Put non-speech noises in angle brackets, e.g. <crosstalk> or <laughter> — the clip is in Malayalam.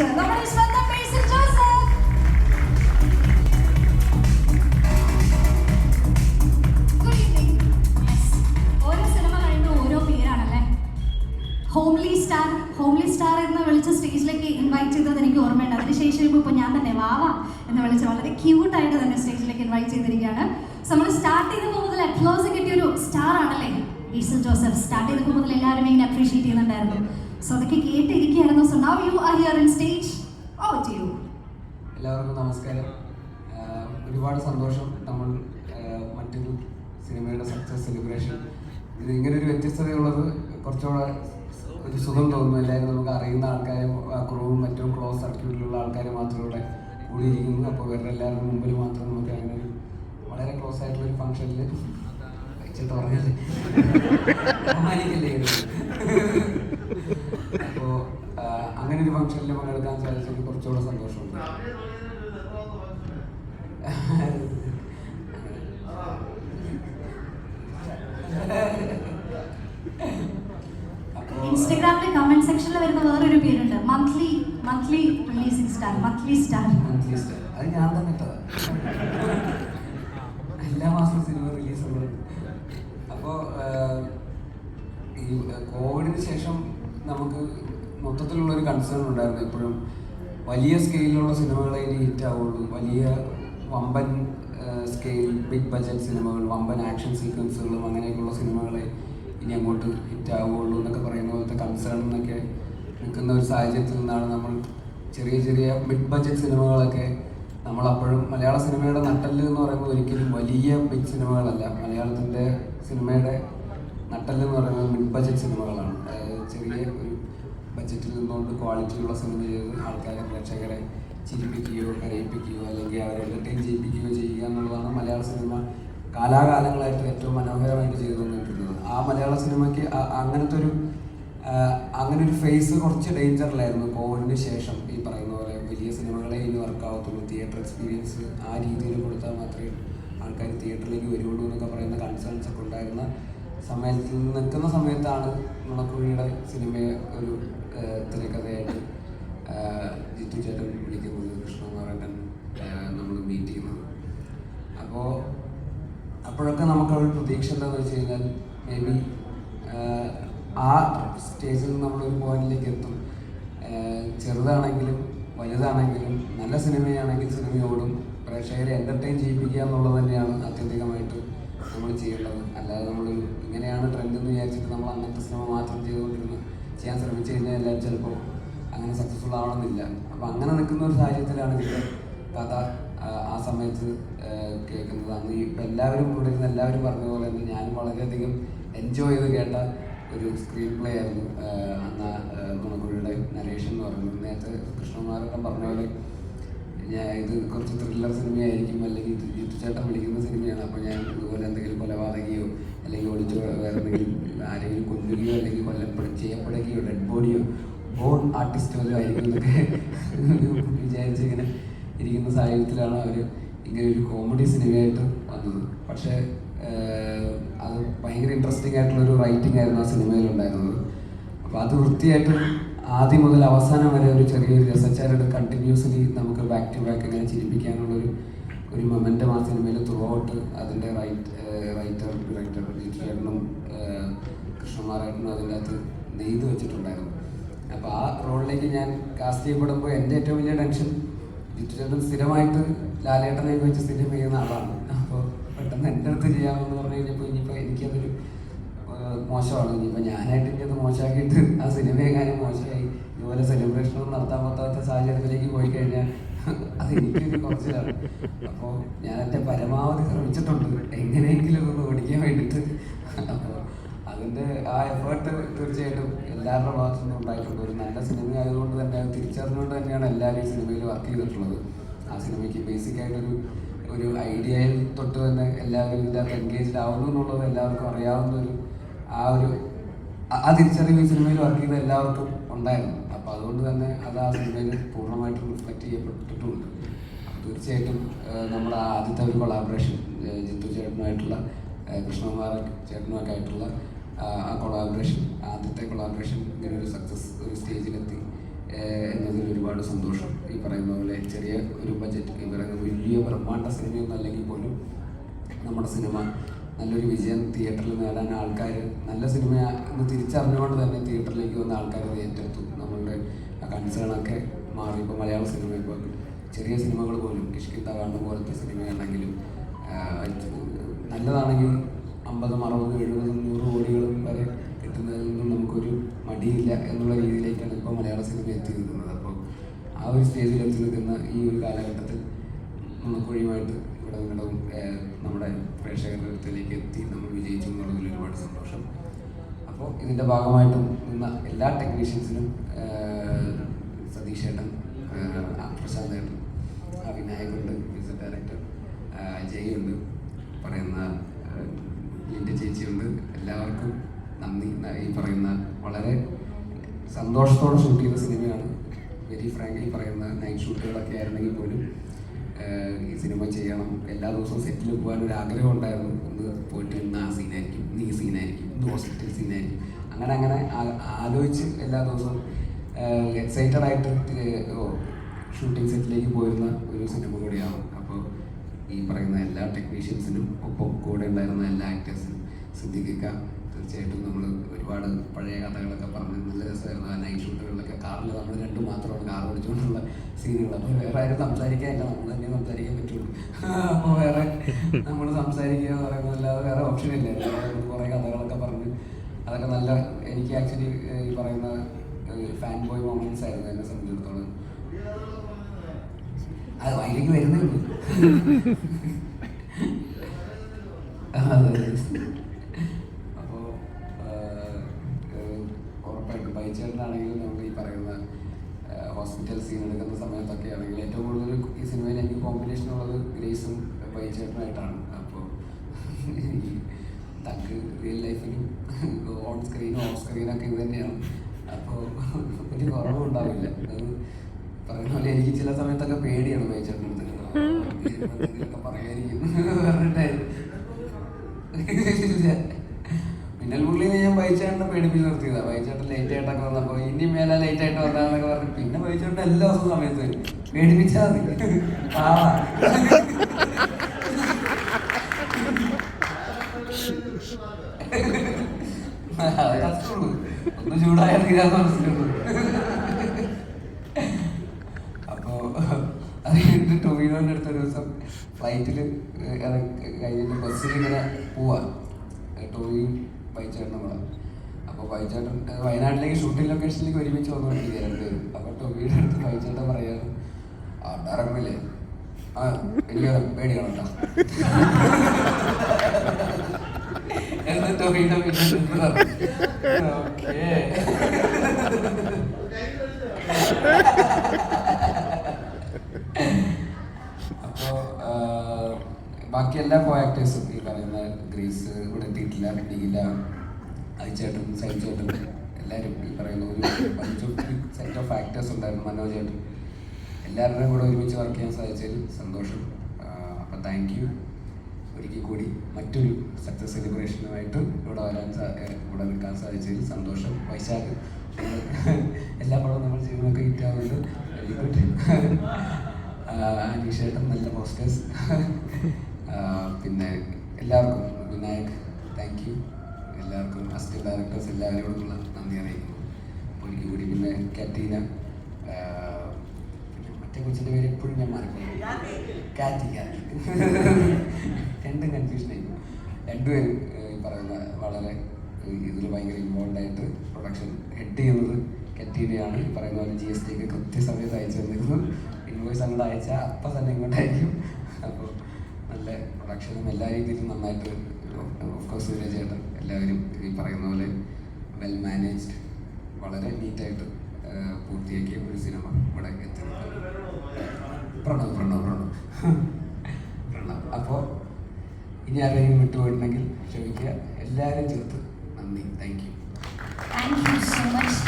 നമ്മുടെ സ്വന്തം Basil Joseph. Homely star homely star എന്ന് വിളിച്ച സ്റ്റേജിലേക്ക് ഇൻവൈറ്റ് ചെയ്തത് എനിക്ക് ഓർമ്മയുണ്ട്. അതിനുശേഷം ഇപ്പോൾ ഞാൻ തന്നെ വാവ എന്ന് വിളിച്ച് വളരെ ക്യൂട്ടായിട്ട് തന്നെ സ്റ്റേജിലേക്ക് ഇൻവൈറ്റ് ചെയ്തിരിക്കുകയാണ്. സോ നമ്മൾ സ്റ്റാർട്ട് ചെയ്തപ്പോൾ മുതൽ അപ്ലോസ് കിട്ടിയ ഒരു സ്റ്റാർ ആണല്ലേ? ഈസൽ ജോസഫ്. സ്റ്റാർട്ട് ചെയ്തപ്പോൾ മുതൽ എല്ലാവരും ഇങ്ങനെ അപ്രീഷിയേറ്റ് ചെയ്യുന്നുണ്ടായിരുന്നു. സോ അതൊക്കെ കേട്ടിരിക്കുകയായിരുന്നു. So now you are here in stage oh to you എല്ലാവർക്കും നമസ്കാരം. ഒരുപാട് സന്തോഷം നമ്മൾ മറ്റൊരു സിനിമയുടെ സക്സസ് സെലിബ്രേഷൻ ഇത് ഇങ്ങനെ ഒരു വ്യത്യസ്തതയുള്ളത് കുറച്ചുകൂടെ ഒരു സുഖം തോന്നുന്നു. എല്ലാവരും നമുക്ക് അറിയുന്ന ആൾക്കാരും ക്രൂവും മറ്റും ക്ലോസ് സർക്യൂട്ടിലുള്ള ആൾക്കാർ മാത്രമേ ഇവിടെ കൂടിയിരിക്കുന്നു അപ്പോൾ ഇവരുടെ എല്ലാവരുടെ മുമ്പിൽ മാത്രം നമുക്ക് അങ്ങനെ ഒരു വളരെ ക്ലോസ് ആയിട്ടുള്ള ഒരു ഫംഗ്ഷനിൽ വെച്ചിട്ട് പറഞ്ഞല്ലേ <laughs> ബഹുമാനിക്കല്ലേ അപ്പോൾ അങ്ങനെ ഒരു ഫംഗ്ഷനിൽ പങ്കെടുക്കാൻ സാധിച്ചതിൽ കുറച്ചുകൂടെ സന്തോഷമുണ്ട്. ഇൻസ്റ്റഗ്രാമിലെ കമന്റ് സെക്ഷനിൽ വരുന്ന വേറൊരു പേരുണ്ട്. Monthly monthly releasing star monthly star monthly star അത് ഞാൻ തന്നെ ഇട്ടതാ. എല്ലാ മാസവും സിനിമ റിലീസ് ഉള്ളത് അപ്പോൾ ഈ കോവിഡിന് ശേഷം മൊത്തത്തിലുള്ള ഒരു കൺസേൺ ഉണ്ടായിരുന്നു. എപ്പോഴും വലിയ സ്കെയിലുള്ള സിനിമകളെ ഇനി ഹിറ്റ് ആവുള്ളൂ വലിയ വമ്പൻ സ്കെയിൽ ബിഗ് ബജറ്റ് സിനിമകൾ വമ്പൻ ആക്ഷൻ സീക്വൻസുകളും അങ്ങനെയൊക്കെയുള്ള സിനിമകളെ ഇനി അങ്ങോട്ട് ഹിറ്റ് ആവുകയുള്ളൂ എന്നൊക്കെ പറയുന്ന പോലത്തെ കൺസേൺ എന്നൊക്കെ നിൽക്കുന്ന ഒരു സാഹചര്യത്തിൽ നിന്നാണ് നമ്മൾ ചെറിയ ചെറിയ മിഡ് ബഡ്ജറ്റ് സിനിമകളൊക്കെ നമ്മളപ്പോഴും മലയാള സിനിമയുടെ നട്ടൽ എന്ന് പറയുമ്പോൾ ഒരിക്കലും വലിയ ബിഗ് സിനിമകളല്ല മലയാളത്തിന്റെ സിനിമയുടെ നട്ടൽ എന്ന് പറയുന്നത് മിഡ് ബഡ്ജറ്റ് സിനിമകളാണ് ചെറിയ ഒരു ബഡ്ജറ്റിൽ നിന്നുകൊണ്ട് ക്വാളിറ്റിയുള്ള സിനിമ ചെയ്ത് ആൾക്കാരെ പ്രേക്ഷകരെ ചിരിപ്പിക്കുകയോ കരയിപ്പിക്കുകയോ അല്ലെങ്കിൽ അവരെ എന്റർടൈൻ ചെയ്യിപ്പിക്കുകയോ ചെയ്യുക എന്നുള്ളതാണ് മലയാള സിനിമ കാലാകാലങ്ങളായിട്ട് ഏറ്റവും മനോഹരമായിട്ട് ചെയ്തു തന്നിട്ടുള്ളത് ആ മലയാള സിനിമയ്ക്ക് അങ്ങനത്തെ ഒരു അങ്ങനെ ഒരു ഫേസ് കുറച്ച് ഡേഞ്ചറിലായിരുന്നു കോവിഡിന് ശേഷം ഈ പറയുന്ന പോലെ വലിയ സിനിമകളെ ഇനി വർക്കാവത്തുള്ളൂ തിയേറ്റർ എക്സ്പീരിയൻസ് ആ രീതിയിൽ കൊടുത്താൽ മാത്രമേ ആൾക്കാർ തിയേറ്ററിലേക്ക് വരുള്ളൂ എന്നൊക്കെ പറയുന്ന കൺസേൺസ് ഒക്കെ ഉണ്ടായിരുന്ന സമയത്ത് നിൽക്കുന്ന സമയത്താണ് നുണക്കുഴിയുടെ സിനിമയെ ഒരു തിരക്കഥയായിട്ട് ജിത്തു ചേട്ടൻ വിളിക്കുന്നത് കൃഷ്ണകുമാരേട്ടൻ നമ്മൾ മീറ്റ് ചെയ്യുന്നത്. അപ്പോൾ അപ്പോഴൊക്കെ നമുക്ക് ഒരു പ്രതീക്ഷ എന്താണെന്ന് വെച്ച് കഴിഞ്ഞാൽ മേ ബി ആ സ്റ്റേജിൽ നമ്മളൊരു പോയിന്റിലേക്ക് എത്തും. ചെറുതാണെങ്കിലും വലുതാണെങ്കിലും നല്ല സിനിമയാണെങ്കിൽ സിനിമയോടും പ്രേക്ഷകരെ എന്റർടൈൻ ചെയ്യിപ്പിക്കുക എന്നുള്ളത് തന്നെയാണ് ആത്യന്തികമായിട്ട് നമ്മൾ ചെയ്യേണ്ടത്. അല്ലാതെ നമ്മൾ ഇങ്ങനെയാണ് ട്രെൻഡ് എന്ന് വിചാരിച്ചിട്ട് നമ്മൾ അങ്ങനത്തെ സിനിമ മാത്രം ചെയ്തുകൊണ്ടിരുന്ന് ചെയ്യാൻ ശ്രമിച്ചു കഴിഞ്ഞാൽ എല്ലാവരും ചിലപ്പോൾ അങ്ങനെ സക്സസ്ഫുൾ ആവണമെന്നില്ല. അപ്പോൾ അങ്ങനെ നിൽക്കുന്ന ഒരു സാഹചര്യത്തിലാണ് ഇതിന്റെ കഥ ആ- സമയത്ത് കേൾക്കുന്നത്. അന്ന് ഇപ്പം എല്ലാവരും കൂടെ ഇരുന്ന് എല്ലാവരും പറഞ്ഞ പോലെ തന്നെ ഞാനും വളരെയധികം എൻജോയ് ചെയ്ത് കേട്ട ഒരു സ്ക്രീൻ പ്ലേ ആയിരുന്നു അന്ന് ഗുണക്കുഴിയുടെ നരേഷൻ എന്ന് പറയുന്നത്. നേരത്തെ കൃഷ്ണകുമാരൊക്കെ പറഞ്ഞ പോലെ ഞാൻ ഇത് കുറച്ച് ത്രില്ലർ സിനിമയായിരിക്കും അല്ലെങ്കിൽ ചേട്ടൻ വിളിക്കുന്ന സിനിമയാണ്. അപ്പോൾ ഞാൻ ഇതുപോലെ എന്തെങ്കിലും കൊലപാതകയോ അല്ലെങ്കിൽ ഒളിച്ചോ വേറെ എന്തെങ്കിലും ആരെങ്കിലും കൊല്ലുകയോ അല്ലെങ്കിൽ കൊല്ലപ്പെടുക ചെയ്യപ്പെടുകയോ ഡെഡ് ബോഡിയോ ബോൺ ആർട്ടിസ്റ്റ് ആയിരിക്കും എന്നൊക്കെ വിചാരിച്ച് ഇങ്ങനെ ഇരിക്കുന്ന സാഹചര്യത്തിലാണ് അവർ ഇങ്ങനെ ഒരു കോമഡി സിനിമയായിട്ട് വന്നത്. പക്ഷേ അത് ഭയങ്കര ഇൻട്രസ്റ്റിംഗ് ആയിട്ടുള്ള ഒരു റൈറ്റിംഗ് ആയിരുന്നു ആ സിനിമയിൽ ഉണ്ടായിരുന്നത് അപ്പോൾ അത് വൃത്തിയായിട്ട് ആദ്യം മുതൽ അവസാനം വരെ ഒരു ചെറിയൊരു രസച്ചാരുടെ കണ്ടിന്യൂസ്ലി നമുക്ക് ബാക്ക് ടു ബാക്ക് ഇങ്ങനെ ചിരിപ്പിക്കാനുള്ളൊരു ഒരു മൊമെന്റം ആ സിനിമയിൽ ത്രൂ ഔട്ട് അതിന്റെ റൈറ്റ് റൈറ്റർ ഡയറക്ടർ ചേട്ടനും കൃഷ്ണമാരായിട്ടും അതിന്റെ അകത്ത് നെയ്ത് വെച്ചിട്ടുണ്ടായിരുന്നു. അപ്പോൾ ആ റോളിലേക്ക് ഞാൻ കാസ്റ്റ് ചെയ്യപ്പെടുമ്പോൾ എന്റെ ഏറ്റവും വലിയ ടെൻഷൻ ജിത്തുചേട്ടൻ സ്ഥിരമായിട്ട് ലാലേട്ടനെ വെച്ച് സ്ഥിരം ചെയ്യുന്ന ആളാണ്. അപ്പോൾ പെട്ടെന്ന് എന്റെ അടുത്ത് ചെയ്യാമെന്ന് പറഞ്ഞു കഴിഞ്ഞപ്പോൾ ഇനിയിപ്പോൾ എനിക്കതൊരു മോശമാണ്. ഇനിയിപ്പോൾ ഞാനായിട്ട് എനിക്കത് മോശമാക്കിയിട്ട് ആ സിനിമയെങ്ങാനും മോശമായി ഇതുപോലെ സെലിബ്രേഷൻ ഒന്നും നടത്താൻ പറ്റാത്ത സാഹചര്യത്തിലേക്ക് പോയി കഴിഞ്ഞാൽ അത് എനിക്കൊരു കുറച്ചിലാണ്. അപ്പോൾ ഞാൻ എന്റെ പരമാവധി ശ്രമിച്ചിട്ടുണ്ട്. എങ്ങനെയെങ്കിലും ഒന്ന് ഓടിക്കാൻ വേണ്ടിയിട്ട്. അപ്പോൾ അതിന്റെ ആ എഫേർട്ട് തീർച്ചയായിട്ടും എല്ലാവരുടെ ഭാഗത്തു നിന്നും ഉണ്ടായിട്ടുണ്ട്. ഒരു നല്ല സിനിമ ആയതുകൊണ്ട് തന്നെ തിരിച്ചറിഞ്ഞുകൊണ്ട് തന്നെയാണ് എല്ലാവരും ഈ സിനിമയിൽ വർക്ക് ചെയ്തിട്ടുള്ളത്. ആ സിനിമയ്ക്ക് ബേസിക് ആയിട്ടൊരു ഒരു ഐഡിയയിൽ തൊട്ട് തന്നെ എല്ലാവരും ഇതിനകത്ത് എൻഗേജ്ഡ് ആവുന്നു എന്നുള്ളത് എല്ലാവർക്കും അറിയാവുന്ന ഒരു ആ ഒരു ആ- തിരിച്ചറിവ് ഈ സിനിമയിൽ വർക്ക് ചെയ്ത എല്ലാവർക്കും ഉണ്ടായിരുന്നു. അപ്പോൾ അതുകൊണ്ട് തന്നെ അത് ആ സിനിമയിൽ പൂർണമായിട്ടും റിഫ്ലക്റ്റ് ചെയ്യപ്പെട്ടിട്ടുണ്ട്. തീർച്ചയായിട്ടും നമ്മുടെ ആദ്യത്തെ ഒരു കൊളാബറേഷൻ ജിത്തു ചേട്ടനുമായിട്ടുള്ള കൃഷ്ണകുമാർ ചേട്ടനുമൊക്കെ ആയിട്ടുള്ള ആ കൊളാബറേഷൻ ആദ്യത്തെ കൊളാബറേഷൻ ഇങ്ങനെ ഒരു സക്സസ് ഒരു സ്റ്റേജിലെത്തി എന്നതിൽ ഒരുപാട് സന്തോഷം. ഈ പറയുന്ന പോലെ ചെറിയ ഒരു ബജറ്റ് ഈ പറയുന്ന വലിയ ബ്രഹ്മാണ്ട സിനിമയൊന്നും അല്ലെങ്കിൽ പോലും നമ്മുടെ സിനിമ നല്ലൊരു വിജയം തിയേറ്ററിൽ നേടാൻ ആൾക്കാർ നല്ല സിനിമ എന്ന് തിരിച്ചറിഞ്ഞുകൊണ്ട് തന്നെ തിയേറ്ററിലേക്ക് വന്ന ആൾക്കാർ ഏറ്റെടുത്തു. നമ്മളുടെ കൺസേണൊക്കെ മാറി ഇപ്പോൾ മലയാള സിനിമ ഇപ്പോൾ ചെറിയ സിനിമകൾ പോലും കിഷ്കിന്ത കാണുന്ന പോലത്തെ സിനിമയാണെങ്കിലും നല്ലതാണെങ്കിൽ അമ്പതും അറുപതും എഴുപതും നൂറ് കോടികളും വരെ കിട്ടുന്നതിൽ നിന്നും നമുക്കൊരു മടിയില്ല എന്നുള്ള രീതിയിലേക്കാണ് ഇപ്പോൾ മലയാള സിനിമ എത്തി നിൽക്കുന്നത് അപ്പോൾ ആ ഒരു സ്റ്റേജിൽ എത്തി നിൽക്കുന്ന ഈ ഒരു കാലഘട്ടത്തിൽ നമുക്കൊഴിയുമായിട്ട് ഏഹ്, നമ്മുടെ പ്രേക്ഷകരുടെ അടുത്തേക്ക് എത്തി നമ്മൾ വിജയിച്ചു എന്നുള്ളതിൽ ഒരുപാട് സന്തോഷം. അപ്പോൾ ഇതിന്റെ ഭാഗമായിട്ടും നിന്ന എല്ലാ ടെക്നീഷ്യൻസിനും സതീഷ് ഏട്ടൻ പ്രശാന്ത് ഏട്ടൻ വിനായകുണ്ട് മ്യൂസിക് ഡയറക്ടർ അജയ് ഉണ്ട് പറയുന്ന എന്റെ ചേച്ചിയുണ്ട്. എല്ലാവർക്കും നന്ദി. ഈ പറയുന്ന വളരെ സന്തോഷത്തോടെ ഷൂട്ട് ചെയ്ത സിനിമയാണ്. വെരി ഫ്രാങ്ക്ലി പറയുന്ന നൈറ്റ് ഷൂട്ടുകളൊക്കെ ആയിരുന്നെങ്കിൽ പോലും ഈ സിനിമ ചെയ്യണം. എല്ലാ ദിവസവും സെറ്റിൽ പോകാൻ ഒരു ആഗ്രഹം ഉണ്ടായിരുന്നു. ഒന്ന് പോയിട്ട് ഇന്ന് ആ സീനായിരിക്കും നീ സീനായിരിക്കും ഇന്ന് ഹോസ്പിറ്റൽ സീനായിരിക്കും. അങ്ങനെ അങ്ങനെ ആലോചിച്ച് എല്ലാ ദിവസവും എക്സൈറ്റഡ് ആയിട്ട് ഷൂട്ടിംഗ് സെറ്റിലേക്ക് പോയിരുന്ന ഒരു സിനിമ കൂടിയാണ് അപ്പോൾ ഈ പറയുന്ന എല്ലാ ടെക്നീഷ്യൻസിനും ഒപ്പം കൂടെ ഉണ്ടായിരുന്ന എല്ലാ ആക്ടേഴ്സിനും സിദ്ദിഖിക്ക തീർച്ചയായിട്ടും നമ്മൾ ഒരുപാട് പഴയ കഥകളൊക്കെ പറഞ്ഞ് നല്ല രസമായിരുന്നു. ആ നൈറ്റ് ഷൂട്ടുകളിലൊക്കെ കാറിൽ നമ്മൾ രണ്ടും മാത്രമാണ് കാർ ഓടിച്ചുകൊണ്ടുള്ള സീനുകൾ അപ്പോൾ വേറെ ആരും സംസാരിക്കാനില്ല. നമ്മൾ തന്നെ സംസാരിക്കാൻ പറ്റുള്ളൂ. <laughs> അപ്പോൾ വേറെ നമ്മൾ സംസാരിക്കുക എന്ന് പറയുന്നത് അല്ലാതെ വേറെ ഓപ്ഷൻ ഇല്ലായിരുന്നു കുറേ കഥകളൊക്കെ പറഞ്ഞ് അതൊക്കെ നല്ല എനിക്ക് ആക്ച്വലി ഈ പറയുന്ന ഫാൻ ബോയ് മൊമെന്റ്സ് ആയിരുന്നു എന്നെ സംബന്ധിച്ചിടത്തോളം. അത് വൈകിലേക്ക് വരുന്നേ <laughs> ഹോസ്പിറ്റൽ സീൻ എടുക്കുന്ന സമയത്തൊക്കെ ആണെങ്കിൽ ഏറ്റവും കൂടുതൽ ഈ സിനിമയിൽ എനിക്ക് കോമ്പിനേഷൻ ഉള്ളത് ഗ്രേസും ബൈചേട്ടനായിട്ടാണ് അപ്പോൾ തക്ക് റിയൽ ലൈഫിലും ഓൺ സ്ക്രീനും ഓഫ് സ്ക്രീനൊക്കെ ഇത് തന്നെയാണ്. അപ്പോൾ ഒരു കുറവും ഉണ്ടാവില്ല. അത് പറയുന്ന പോലെ എനിക്ക് ചില സമയത്തൊക്കെ പേടിയാണ് ബൈചേട്ടന്റെ അടുത്ത് പറയായിരിക്കും മിന്നൽ പുള്ളിനെ ഞാൻ ബൈച്ചേട്ടനെ പേടിപ്പിച്ച് നിർത്തിയതാ. ബൈച്ചേട്ടൻ ലേറ്റ് ആയിട്ടൊക്കെ വന്നപ്പോ ഇനി മേലെ ലേറ്റ് ആയിട്ട് വന്നാന്നൊക്കെ പറഞ്ഞു പിന്നെ എല്ലാ ദിവസവും സമയത്ത് വരും. പേടിപ്പിച്ചാ മതി. ഒന്ന് ചൂടായാൽ തീരാന്ന് മനസ്സിലുള്ളൂ. അപ്പോ അത് കഴിഞ്ഞിട്ട് ടൊവിനോന്റെ അടുത്ത ദിവസം ഫ്ലൈറ്റിൽ കഴിഞ്ഞിട്ട് ബസ്സിൽ ഇങ്ങനെ പോവാ ടോവിയും ബൈച്ചേട്ടനും കൂടെ അപ്പോൾ ബൈച്ചേട്ടൻ ഏഹ് വയനാട്ടിലേക്ക് ഷൂട്ടിംഗ് ലൊക്കേഷനിലേക്ക് ഒരുമിച്ച് വന്നുകൊണ്ടിരിക്കുക രണ്ടുപേരും. അപ്പോൾ ടൊവിയുടെ അടുത്ത് ബൈച്ചേട്ടൻ പറയാണ് ആ ഡറങ്ങില്ലേ ആ എനിക്ക് പേടിയാണ് ബാക്കി എല്ലാ കോ ആക്ടേഴ്സും ഈ പറയുന്ന ഗ്രീസ് ഇവിടെ എത്തിയിട്ടില്ല നിഖില അയച്ചേട്ടൻ ചേട്ടൻ എല്ലാവരും ഈ പറയുന്ന ഒരു bunch of set of actors ഉണ്ടായിരുന്നു മനോജ് ചേട്ടൻ. എല്ലാവരുടെയും കൂടെ ഒരുമിച്ച് വർക്ക് ചെയ്യാൻ സാധിച്ചതിൽ സന്തോഷം. അപ്പം താങ്ക് യു ഒരിക്കൽ കൂടി മറ്റൊരു സക്സസ് സെലിബ്രേഷനുമായിട്ട് ഇവിടെ വരാൻ ഇവിടെ നിൽക്കാൻ സാധിച്ചതിൽ സന്തോഷം. വൈശാഖ് എല്ലാ പടവും നമ്മൾ ചെയ്യുന്നതൊക്കെ ഹിറ്റാവുന്നുണ്ട് വെരി ഗുഡ് അനീഷേട്ടൻ നല്ല പോസ്റ്റേഴ്സ് പിന്നെ എല്ലാവർക്കും വിനായക് താങ്ക് യു എല്ലാവർക്കും അസിസ്റ്റന്റ് ഡയറക്ടേഴ്സ് എല്ലാവരോടുമുള്ള നന്ദി അറിയിക്കുന്നു. അപ്പോൾ എനിക്ക് കൂടി പിന്നെ കാറ്റീന പിന്നെ മറ്റേ കൊച്ചിന്റെ പേര് എപ്പോഴും ഞാൻ മാറിപ്പോയി കാറ്റി കാറ്റി രണ്ടും കൺഫ്യൂഷൻ ആയിരുന്നു രണ്ടുപേരും പറയുന്ന വളരെ ഇതിൽ ഭയങ്കര ഇൻവോൾവ് ആയിട്ട് പ്രൊഡക്ഷൻ ഹെഡ് ചെയ്യുന്നത് കറ്റീനയാണ്. പറയുന്ന പോലെ ജി എസ് ടി ഒക്കെ കൃത്യസമയത്ത് അയച്ചു തന്നിരുന്നു. ഇൻവോയ്സ് അങ്ങോട്ട് അയച്ചാൽ അപ്പം തന്നെ ഇങ്ങോട്ടായിരിക്കും അപ്പോൾ നല്ല പ്രൊഡക്ഷനും എല്ലാ രീതിയിലും നന്നായിട്ട് ഓഫ്കോഴ്സ് സൂര്യ ചേട്ടൻ എല്ലാവരും ഈ പറയുന്ന പോലെ വെൽ മാനേജ്ഡ് വളരെ നീറ്റായിട്ട് പൂർത്തിയാക്കിയ ഒരു സിനിമ ഇവിടെ എത്തി പ്രണവ് പ്രണവ് പ്രണവ്. <laughs> പ്രണവ്. അപ്പോൾ ഇനി ആരെയും വിട്ടുപോയിട്ടുണ്ടെങ്കിൽ ക്ഷമിക്കുക. എല്ലാവരും ചേർത്ത് നന്ദി. Thank you thank you so much